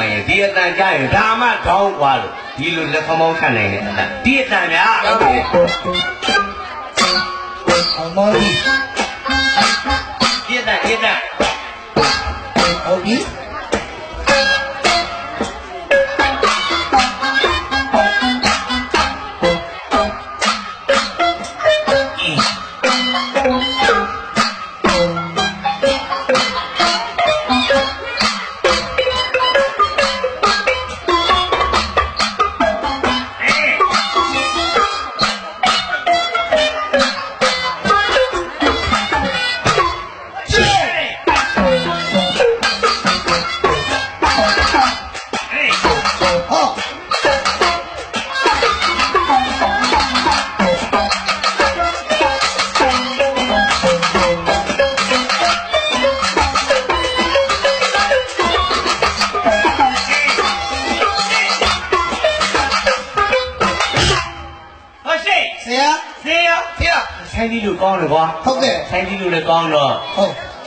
မှန်ရင်ဒီအတန်ကြရင်ဒါမှခေါင်းွားလို့ဒီလိုလက်ခမောင်းထန်နိုင်တဲ့အတန်ဒီအတန်များဟုတ်တယ်အမောဒီအတန်ဒီအတန်ဟုတ်ပြီ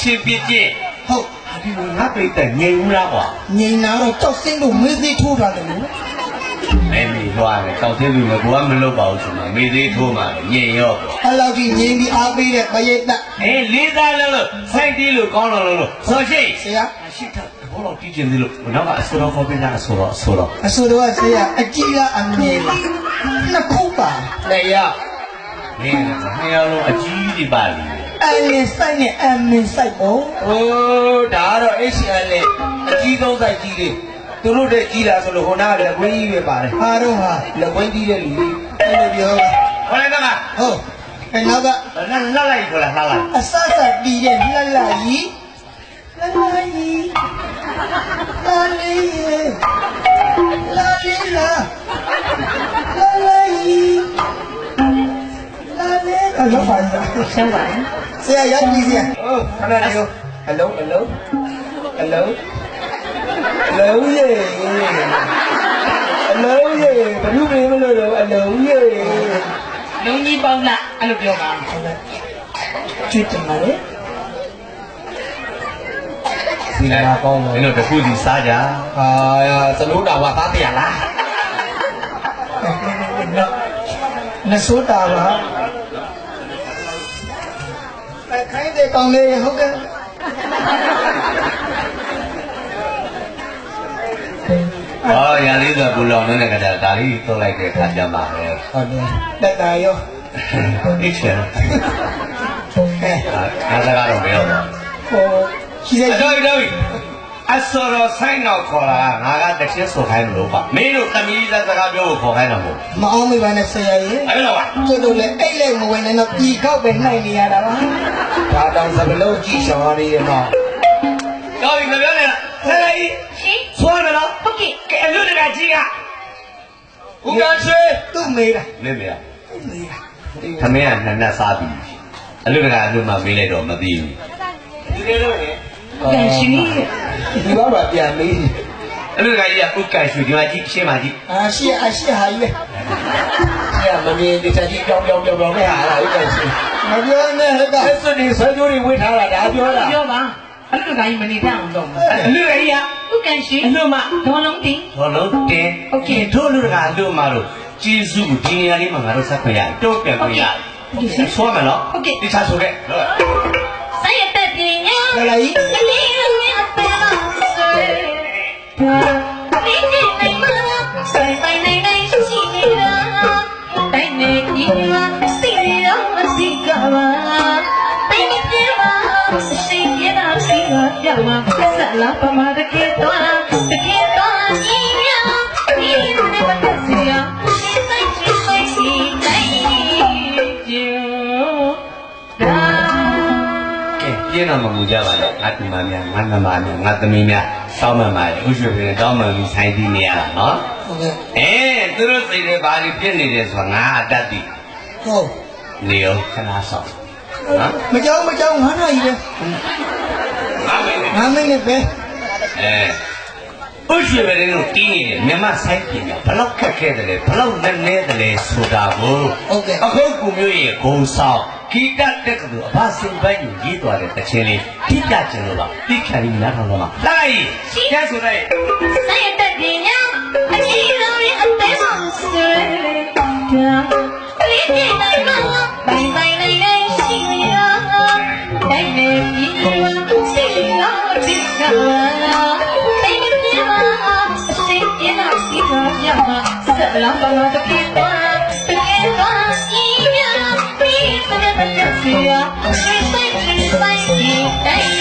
ချစ်ပြစ်ပြစ်ဟုတ်ဒီလိုငါပြိတ္တငြိမ်ဘူးလားကွာငိန်နာတော့ကြောက်စင်းလို့မေးသေးထိုးတာတယ်လို့မဲမီဟွာလေတောက်သေးပြီမကွာမလုပ်ပါဘူးဆိုမှမေသေးထိုးမှလေညင်ရော့ကွာအဲ့လောက်ကြီးငိန်ပြီးအားပေးတဲ့ပရိသတ်အေးလေးသားလို့လို့ဆိုင်တီးလို့ကောင်းတော့လို့လို့ဆိုရှိဆရာအရှိတာဘောတော့ကြည့်ချင်သေးလို့နောက်ကအစောတော်ခေါ်ပေးတာအစောတော်အစောတော်အဆိုတော့ဆရာအကြီးကအမြင်လားနှစ်ခုပါနေရမင်းကနှစ်ယောက်လုံးအကြီးကြီးပါလိ မ့်အလင်းဆိုင်နဲ့အမင်းဆိုင်ပေါ့ဟိုးဒါကတော့ HL နဲ့အကြီးဆုံးစိုက်ကြီးတွေသူတို့တဲ့ကြီးတာဆိုလို့ဟိုနာကလည်းကွင်းကြီးပဲပါတယ်ဟာတော့ဟာလက်ကွင်းကြီးတဲ့လူကြီးအဲ့လိုပြောပါခေါ်လိုက်တော့ကဟုတ်အဲ့နောက်ကလှလှလိုက်ခေါ်လားလှလိုက်အဆဆတီးတဲ့လှလှကြီးလှလှကြီးလာလေးရေလာလေးလာလာလေးလာလေးအလောပါလားရှင်းပါလားဆရာရောက်ပြီ ဆရာဟုတ်ခဏလေးအလုံးအလုံးအလုံးအလုံးရေအလုံးရေဘယ်သူမင်းမလို့တော့အလုံးရေလုံးကြီးပေါင်းလားအဲ့လိုပြောပါကျွတ်တယ်မလေးဒီလာကောင်းမင်းတို့တ ခုစီစားကြအာသလိုးတာဝါသားတရားလားနော်နစိုးတာပါအဲခိုင်းတဲ့ကောင်လေးဟုတ်ကဲ့ဟောရလေးဆိုဘူလောင်နေတဲ့ကတည်းကဒါလေးထုတ်လိုက်တဲ့ခါကျမှပဲဟုတ်တယ်တက်တာရောအိတ်ချင်အဲအားစကားတော့မရောတော့ဟိုရှိတဲ့တော်ပြီတော်ပြီ အစောတော်ဆိုင်တော့ခေါ်လာငါကတချင်းဆိုခိုင်းလို့ပါမင်းတို့သမီးသားစကားပြောဖို့ခေါ်ခိုင်းတော့မဟုတ်မအောင်မေပါနဲ့ဆရာကြီးအဲ့လိုပါကျွတ်တို့လည်းအိတ်လိုက်မဝင်နဲ့တော့ပြီခောက်ပဲနှိုက်နေရတာပါဒါတောင်စပလုံးကြည့်ရှောင်ရသေးရဲ့နော်တော်ပြီမပြောနဲ့ဆရာကြီးရှင်ဆွမ်းမလားဟုတ်ကဲ့ကဲအလူတကကြီးကဦးကဆွေသူ့မေးတာမင်းမရသူ့မေးတာသမင်းကနှစ်နှစ်စားပြီအလူတကအလူမှမေးလိုက်တော့မသိဘူးဒီလိုလို့လေကန်ရှင် ဒီဘာပါပြန်မေးအလူတကကြီးကဥက္ကရွှေဒီမှာကြီးရှင်းပါကြီးအာရှိအရှိဟာကြီးပဲဆရာမမြင်ဒီချက်ကြီးကြောင်ကြောင်ကြောင်ကြောင်နဲ့ဟာလာဦးကဆွေမပြောနဲ့ဟဲ့ကအဲ့စွဒီဆွဲကြိုးတွေဝေးထားတာဒါပြောတာပြောပါအဲ့လိုတိုင်းမနေတတ်အောင်တော့အလူတကကြီးကဥကန်ရှင်အလူမှဒေါ်လုံးတင်ဘောလုံးတင်ဟုတ်ကဲ့ထို့အလူတကအလူမှလို့ကျေးဇူးဒီနေရာလေးမှာငါတို့ဆက်ခွင့်ရတယ်တော့ပြန်ခွင့်ရတယ်ဆွမ်းမယ်နော်ဒီချာဆိုခဲ့ဟုတ်ဆိုင်ရတဲ့ပညာခလာကြီးကလေးလေးအပန်းဆွေ ဒီနေ့နိုင်မဆိုင်ဆိုင်နိုင်နိုင် တော့မမူကြပါနဲ့ငါဒီမများငါနမများငါသမီးများစောင်းမှန်ပါတယ်ဥရွှေပြင်းတောင်းမှန်ပြီးဆိုင်ပြီးနေရတာနော်ဟုတ်ကဲ့အဲသူတို့စိတ်တွေဘာလို့ပြစ်နေတယ်ဆိုတာငါအတတ်ပြီဟုတ်နေရောခဏဆောင်နော်မကြောက်မကြောက်ငါးနာရီပဲငါမင်းငါးမိနစ်ပဲအဲဥရွှေပြင်းတို့တီးနေတယ်မြမဆိုင်ပြင်ကဘလောက်ခက်ခဲတယ်လဲဘလောက်နဲ့နဲတယ်လဲဆိုတာကိုဟုတ်ကဲ့အခုကူမျိုးရဲ့ဂုံဆောင် ဂီတတက်ကလူအဘစင်ပိုင်းကိုရေးသွားတဲ့တခြင်းလေးပြပြခြင်းလို့ပါသိခံပြီးနားထောင်တော့မှာလိုက်ကျဲဆိုလိုက်ဆိုင်တဲ့ပညာအကြီးဆုံးရဲ့အသေးဆုံးဆွေလေးတောင်းတာပရိသေနိုင်မှာပိုင်ပိုင်နိုင်နိုင်ရှိရနိုင်နေပြီလားစိတ်ရောတိခါတိုင်းပြည်မှာအစိတ်ရနာစီကမြတ်မှာဆက်လောင်းပါလို့တပြေးပါ စတဲ့တဲ့စီယာစိတ်စိတ်စိတ်ဒီတိုင်း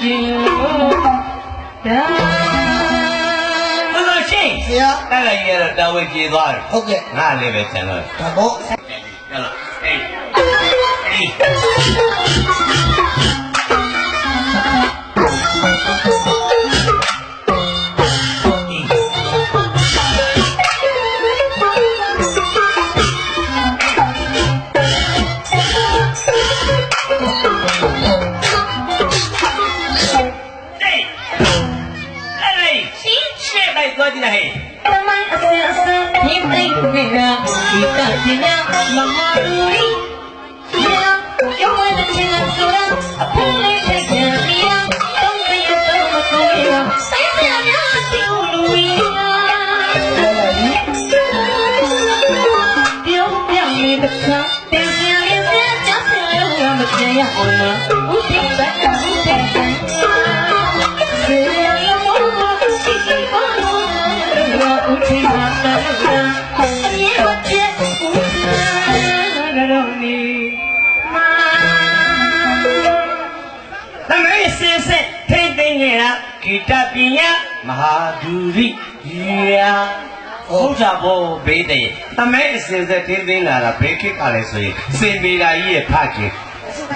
ဒီဒါဘလို့ရှိဆရာတက်လိုက်ရတော့တာဝန်ကျေသွားတယ်ဟုတ်ကဲ့ငါလည်းပဲကျန်တော့ဒါပေါ့ဟဲ့ ပညာမဟာဒူရိယာဟုတ်ကြဘောဘေးတဲ့သမီးအစင်စစ်ထိမ့်သိမ့်လာတာဘေးခစ်ကလည်းဆိုရင်စင်ပေတာကြီးရဲ့ဖခင်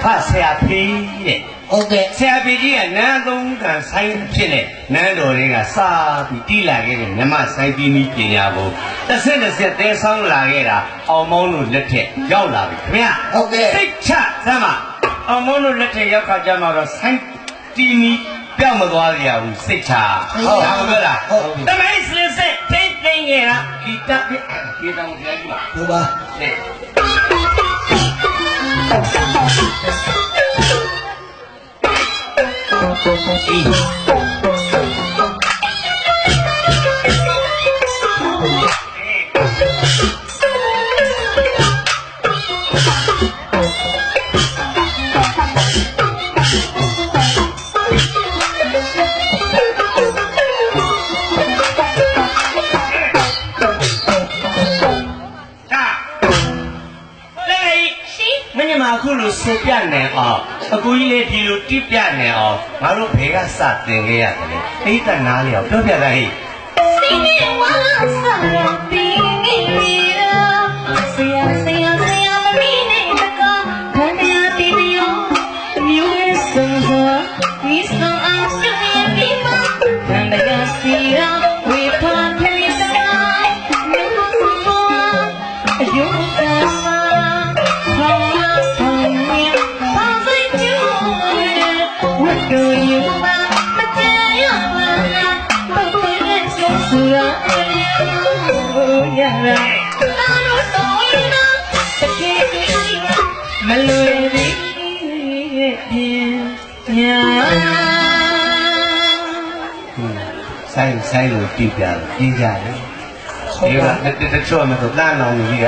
ဖဆရာဖေးရဲ့ဟုတ်ကဲ့ဆရာဖေးကြီးကနန်းသုံးကန်ဆိုင်ဖြစ်နေနန်းတော်တွေကစာပြီးတီးလာခဲ့တဲ့မြမဆိုင်တီးနီးပညာကိုတစ်ဆက်တစ်ဆက်တဲဆောင်လာခဲ့တာအောင်မောင်းတို့လက်ထက်ရောက်လာပြီခင်ဗျာဟုတ်ကဲ့စိတ်ချသမ်းပါအောင်မောင်းတို့လက်ထက်ရောက်ခါကြမှာတော့ဆိုင်တီးနီး ပြောင်းမသွားကြဘူးစိတ်ချဟုတ်ဒါမဟုတ်လားဟုတ်တမိုင်းစင်စစ်ထိမ့်သိမ့်ခဲ့တာဂီတပြဂီတကိုကြားကြည့်ပါဟုတ်ပါဟဲ့အေး မအခုလိုစပြနေအောင်အကူကြီးလေးဒီလိုတိပြနေအောင်ငါတို့ဘယ်ကစတင်ခဲ့ရတယ်လဲအိတ်တနာလေးအောင်ပြောပြလိုက်ဟိစီနေဝါဆ ဆိုင်ဆိုင်ကိုတိပြတယ်ပြင်းကြတယ်ဒီကတချို့မဆိုတန်းအောင်ကြီးက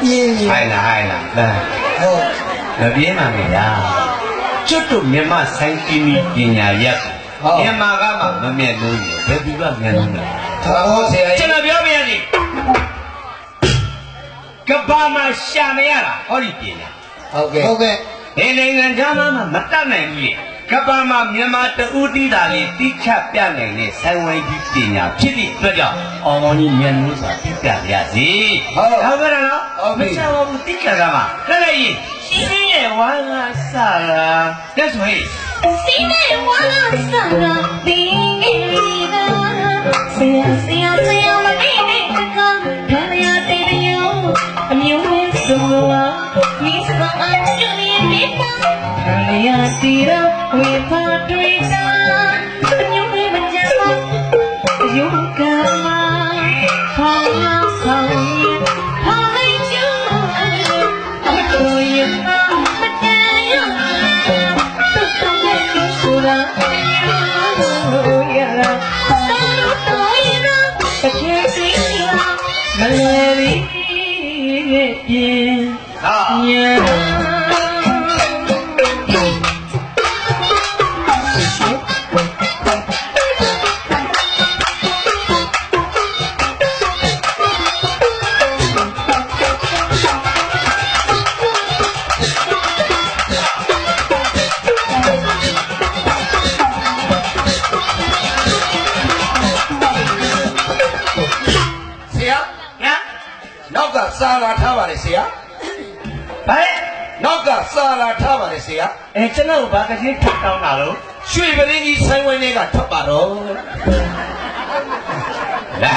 ပြင်းပြီဟိုင်လာဟိုင်လာတန်းဟုတ်မပြေးမှမရကျွတ်တို့မြမဆိုင်တီနီပညာရက်မြန်မာကမှမမြတ်လို့ဘယ်သူကမြတ်လို့လဲဒါပေါ့ဆရာကျွကြီးန်တော်ပြောပြရစီကဘာမှာရှာမရတာဟောဒီပညာဟုတ်ကဲ့ဟုတ်ကဲ့ဒီနိုင်ငံခြားမှာမတတ်နိုင်ဘူးလေ ကဘာမှာမြန်မာတူတီးတာလေးတိချပြနိုင်တဲ့ဆိုင်ဝိုင်းကြီးပညာဖြစ်သည့်အတွက်ကြောင့်အောင်မောင်ကြီးမြန်လို့ဆိုတာပြပြရစီဟုတ်ကဲ့နော်မချောဘူးတိချကမှာလည်းလည်းရှင်းရဲ့ဝါငါဆာလာတက်ဆိုဟဲ့စီနေဝါဆရာပင်းနေတာဆရာဆရာဆရာမမီနေတကားခန္ဓာတီးရောအမျိုးရဲ့စုံလာဒီစံအောင်စရပြီး Jaya Tira, we thought we ဆရာအဲကျွန်တော်ဘာကကြီးထပ်တောင်းတာလို့ရွှေပရင်းကြီးဆိုင်ဝင်းလေးကထွက်ပါတော့လာ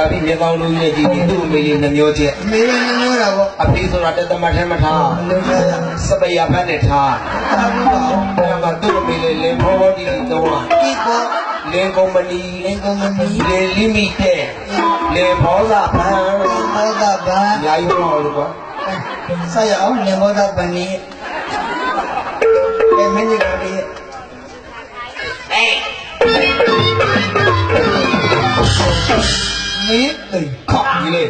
လူလာပြီးမြေကောင်းလူရဲ့ကြည်ဒီသူ့အမေလေးနှမျိုးချက်အမေလည်းညိုးတာပေါ့အဖေဆိုတာတက်သမတ်ထဲမထားအလုံးစားတာစပယ်ရဘက်နဲ့ထားအားလုံးပါအောင်အဲ့မှာသူ့အမေလေးလင်ဖောဘောဒီတော့ဒီပေါ်လင်ကုမ္ပဏီလင်ကောင်မီလင်လီမိတက်လင်ဘောစာဘန်မောဒဘာအများကြီးတော့လို့ကွာဆက်ရအောင်လင်မောဒဗနီအဲမင်းကြီးကလေး မင်းတိတ်ခါကြီးလေ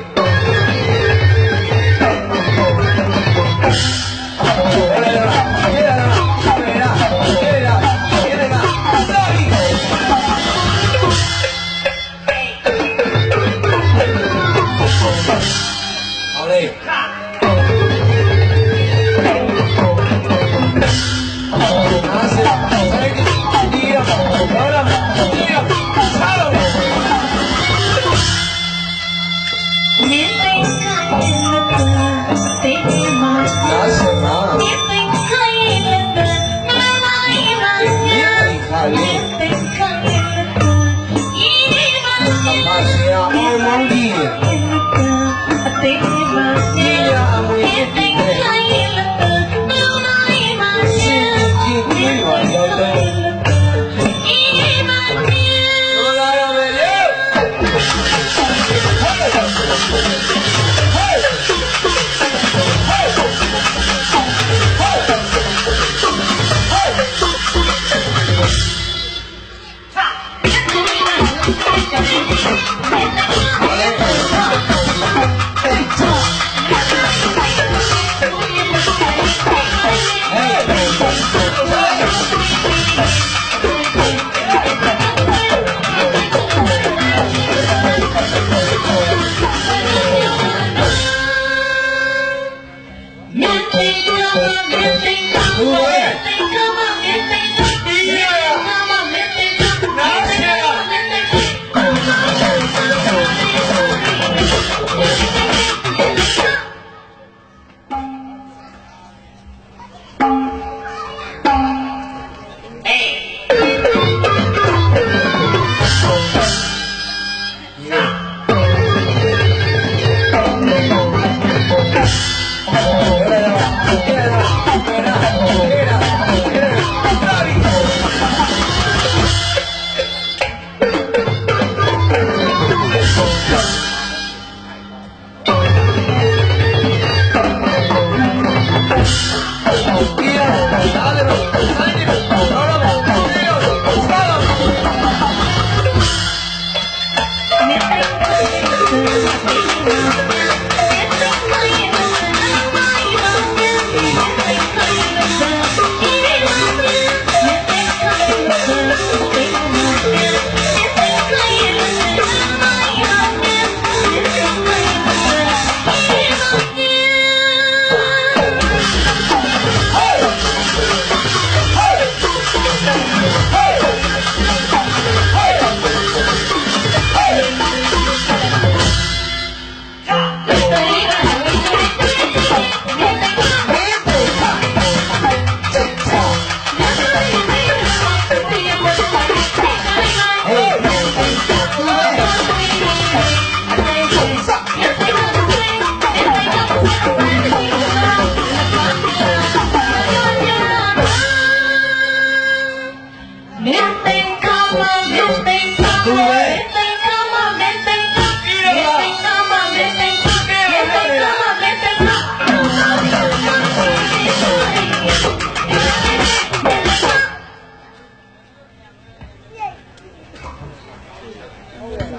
ဒီ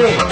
Yeah.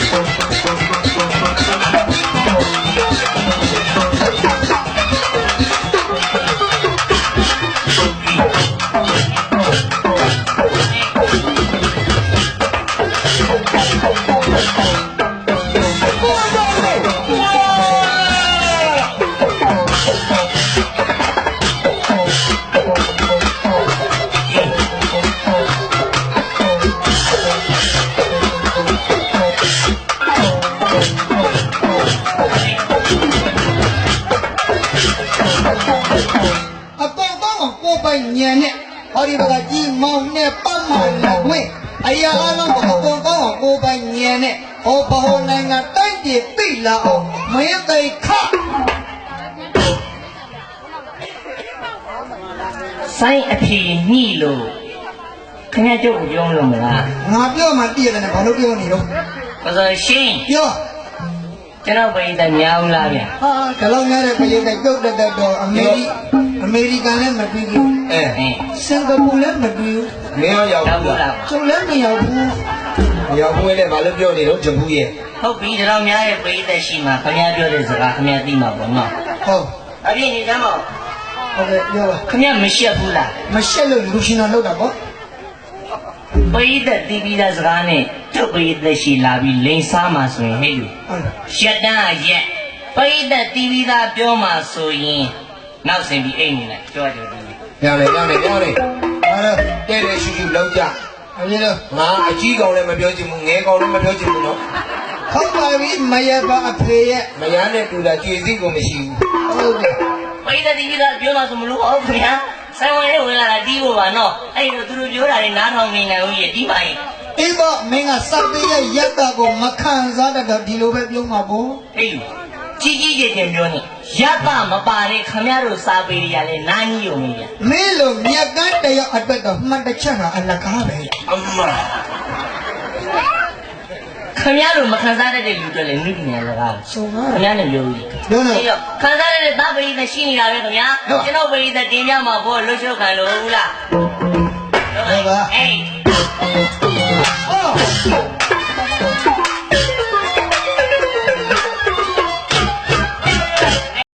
ညံနဲ့ဟောဒီဘကကြီးမောင်နဲ့ပတ်မှန်လက်ဝဲအရာအလုံးကိုအကောင်ကောင်းကိုပိုင်ညံနဲ့ဟောဘဟောနိုင်ငံတိုက်တည်သိလာအောင်မင်းသိခစိုင်းအဖြေညှိလို့ခင်ဗျားကျုပ်ကိုပြောလို့မလားငါပြောမှတည်ရတယ်ဘာလို့ပြောနေတော့ဘာလို့ရှင်းပြောကျွန်တော်ပြိတ္တများဘူးလားဗျာဟာဒီလောက်များတဲ့ပြည်ကပြုတ်တက်တက်တော့အမေရိ အမေရိကန်လည်းမပြီးဘူးအဲအင်းစင်ကာပူလည်းမပြီးဘူးမင်းရောရောက်တော့ဘူးဘူးလားလားကျုပ်လည်းမရောက်ဘူးရောက်ဘူးလေဘာလို့ပြောနေတော့ဂျပူရဲ့ဟုတ်ပြီကျွန်တော်များရဲ့ပြိတ္တရှိမှခင်ဗျားပြောတဲ့စကားခင်ဗျားသိမှာပေါ့နော်ဟုတ်အပြည့်နေစမ်းပါဟုတ်ကဲ့ပြောပါခင်ဗျားမရှက်ဘူးလားမရှက်လို့လူရှင်တော်လောက်တာပေါ့ပြိတ္တတီးပြီးသားစကားနဲ့ကျုပ်ပြိတ္တရှိလာပြီးလိန်စားမှဆိုရင်ဟဲ့လူဟုတ်လားရှက်တန်းအရက်ပြိတ္တတီးပြီးသားပြောမှဆိုရင် နောက်ဆင်ပြီးအိမ်နေလိုက်ကြွားကြွားကြွားပြောင်းလေပြောင်းလေပြောင်းလေဟာတော့တဲ့တဲ့ရှူရှူလောက်ကြအရင်တော့ငါအကြီးကောင်လည်းမပြောချင်ဘူးငယ်ကောင်လည်းမပြောချင်ဘူးနော်ခောက်ပါပြီမရပါအဖေရဲ့မရနဲ့တူတာကြွေစိတ်ကိုမရှိဘူးဟုတ်တယ်ပိတ်တဲ့ဒီကပြောမှဆိုမလို့ဟုတ်ခင်ဗျာဆိုင်ဝင်လေးဝင်လာတာတီးဖို့ပါနော်အဲ့တော့သူတို့ပြောတာတွေနားထောင်နေနိုင်ဦးရဲ့ဒီပါရင်အိမ်ပေါ့မင်းကစပ်ပေးရဲ့ရက်တာကိုမခံစားတတ်တော့ဒီလိုပဲပြောမှာပေါ့အဲ့လူ ကြီးကြီးကျယ်ကျယ်ပြောနေရတမပါတဲ့ခမရတို့စာပေတွေကလည်းနားကြီးုံနေဗျမင်းလိုမြက်ကန်းတရအတွက်တော့မှတ်တစ်ချက်ကအလကားပဲအမခမရတို့မခံစားတတ်တဲ့လူတွေလည်းနုပညာစကားဆိုပါခမရနဲ့ပြောဦးပြောတော့ရောခံစားရတဲ့သဗ္ဗရိသက်ရှိနေတာပဲခင်ဗျာကျွန်တော်ပရိသက်တင်ပြမှာပေါ့လှုပ်ရှုပ်ခံလို့ဟုတ်လားအေးအော်